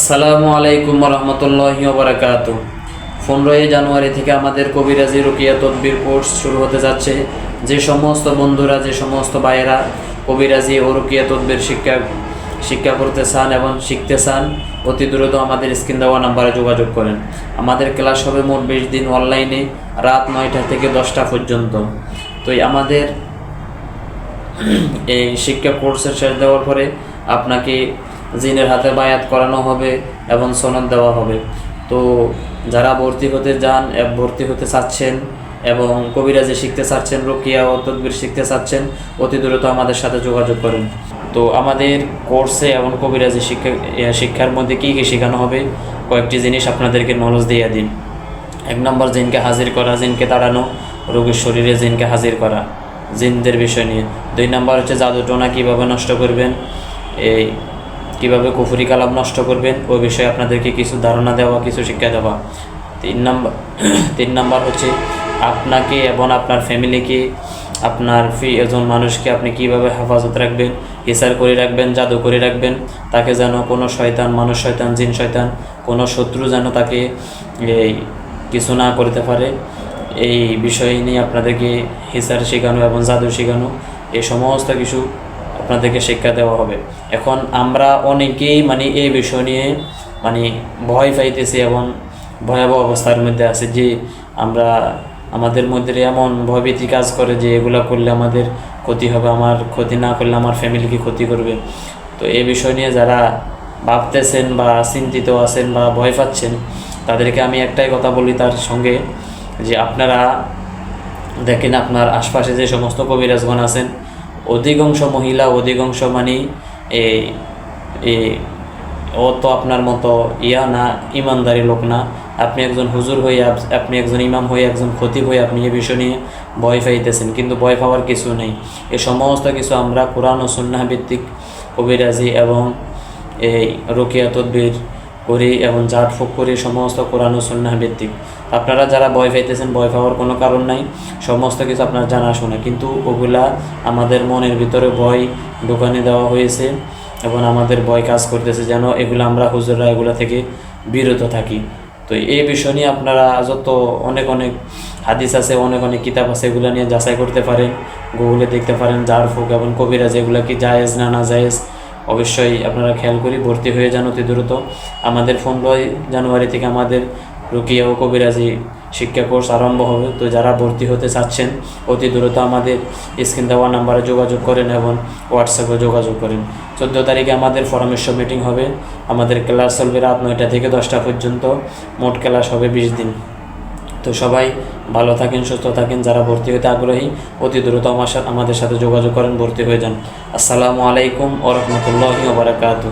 আসসালামু আলাইকুম রহমতুল্লাহি বারাকাত পনেরোই জানুয়ারি থেকে আমাদের কবিরাজি রুকিয়া তদবির কোর্স শুরু হতে যাচ্ছে। যে সমস্ত বন্ধুরা, যে সমস্ত ভাইয়েরা কবিরাজি ও রুকিয়া তদবির শিক্ষা শিক্ষা করতে চান এবং শিখতে চান, অতি দ্রুত আমাদের স্ক্রিন দেওয়া নাম্বারে যোগাযোগ করেন। আমাদের ক্লাস হবে মোট বিশ দিন অনলাইনে রাত নয়টা থেকে দশটা পর্যন্ত। তো আমাদের এই শিক্ষা কোর্সের শেষ দেওয়ার পরে আপনাকে জিনের হাতে বায়াত করানো হবে এবং সনদ দেওয়া হবে। তো যারা ভর্তি হতে যান ভর্তি হতে চাচ্ছেন এবং কবিরাজি শিখতে চাচ্ছেন, রুকিয়া ও তদবির শিখতে চাচ্ছেন, অতি দ্রুত আমাদের সাথে যোগাযোগ করেন। তো আমাদের কোর্সে এবং কবিরাজি শিক্ষা শিক্ষার মধ্যে কী কী শেখানো হবে, কয়েকটি জিনিস আপনাদেরকে নলেজ দিয়ে দিন এক নম্বর, জিনকে হাজির করা, জিনকে তাড়ানো, রোগীর শরীরে জিনকে হাজির করা, জিনদের বিষয় নিয়ে। দুই নম্বর হচ্ছে জাদু টোনা কীভাবে নষ্ট করবেন, এই কীভাবে কুফুরি কালাম নষ্ট করবেন, ওই বিষয়ে আপনাদেরকে কিছু ধারণা দেওয়া, কিছু শিক্ষা দেওয়া। তিন নম্বর তিন নম্বর হচ্ছে আপনাকে এবং আপনার ফ্যামিলিকে, আপনার ফি, একজন মানুষকে আপনি কীভাবে হেফাজত রাখবেন, হিসার করে রাখবেন, জাদু করে রাখবেন, তাকে যেন কোনো শয়তান, মানুষ শয়তান, জিন শয়তান, কোনো শত্রু যেন তাকে এই কিছু না করতে পারে, এই বিষয় নিয়ে আপনাদেরকে হিসার শেখানো এবং জাদু শেখানো, এই সমস্ত কিছু আপনাদেরকে শিক্ষা দেওয়া হবে। এখন আমরা অনেকেই মানে এই বিষয় নিয়ে মানে ভয় পাইতেছি এবং ভয়াবহ অবস্থার মধ্যে আছে যে আমরা আমাদের মধ্যে এমন ভয়ভীতি কাজ করে যে এগুলা করলে আমাদের ক্ষতি হবে, আমার ক্ষতি না করলে আমার ফ্যামিলিকে ক্ষতি করবে। তো এই বিষয় নিয়ে যারা ভাবতেছেন বা চিন্তিত আছেন বা ভয় পাচ্ছেন, তাদেরকে আমি একটাই কথা বলি তার সঙ্গে যে আপনারা দেখেন আপনার আশপাশে যে সমস্ত কবিরাজগণ আছেন অধিকাংশ মহিলা, অধিকাংশ মানে এই ও তো আপনার মতো ইয়া না, ইমানদারি লোক না। আপনি একজন হুজুর হয়ে আপনি একজন ইমাম হয়ে একজন খতিব হয়ে আপনি এই বিষয় নিয়ে ভয় পাইতেছেন, কিন্তু ভয় পাওয়ার কিছু নেই। এ সমস্ত কিছু আমরা কোরআন ও সুন্নাহ ভিত্তিক কবিরাজি এবং এই রোকিয়া তদবির করি এবং ঝাড়ফুঁক করি, সমস্ত কোরআন ও সুন্নাহ ভিত্তিক। আপনারা যারা ভয় পাইতেছেন, ভয় পাওয়ার কোনো কারণ নাই, সমস্ত কিছু আপনার জানাশোনা কিন্তু ওগুলা আমাদের মনের ভিতরে ভয় দোকানে দেওয়া হয়েছে এবং আমাদের ভয় কাজ করতেছে যেন এগুলো আমরা হুজুররা এগুলো থেকে বিরত থাকি। তো এই বিষয় নিয়ে আপনারা যত অনেক অনেক হাদিস আছে, অনেক অনেক কিতাব আছে, এগুলো নিয়ে যাচাই করতে পারেন গুগলে দেখতে পারেন ঝাড়ফুঁক এবং কবিরাজ, এগুলো কি জায়েজ না না জায়েজ অবশ্যই আপনারা খেয়াল করি ভর্তি হয়ে যান অতি দ্রুত। আমাদের পনেরোই জানুয়ারি থেকে আমাদের রুকিয়া ও কবিরাজি শিক্ষা কোর্স আরম্ভ হবে। তো যারা ভর্তি হতে চাচ্ছেন, অতি দ্রুত আমাদের স্ক্রিন দেওয়া নাম্বারে যোগাযোগ করেন এবং হোয়াটসঅ্যাপে যোগাযোগ করেন। চোদ্দ তারিখে আমাদের পরামর্শ মিটিং হবে। আমাদের ক্লাস চলবে রাত নয়টা থেকে দশটা পর্যন্ত। মোট ক্লাস হবে বিশ দিন। তো সবাই ভালো থাকেন, সুস্থ থাকেন। যারা ভর্তি হতে আগ্রহী, অতি দ্রুত আমার আমাদের সাথে যোগাযোগ করেন, ভর্তি হয়ে যান। আসসালামু আলাইকুম ওরহমতুল্লাহ রহমতুল্লাহি ওবরাকাতু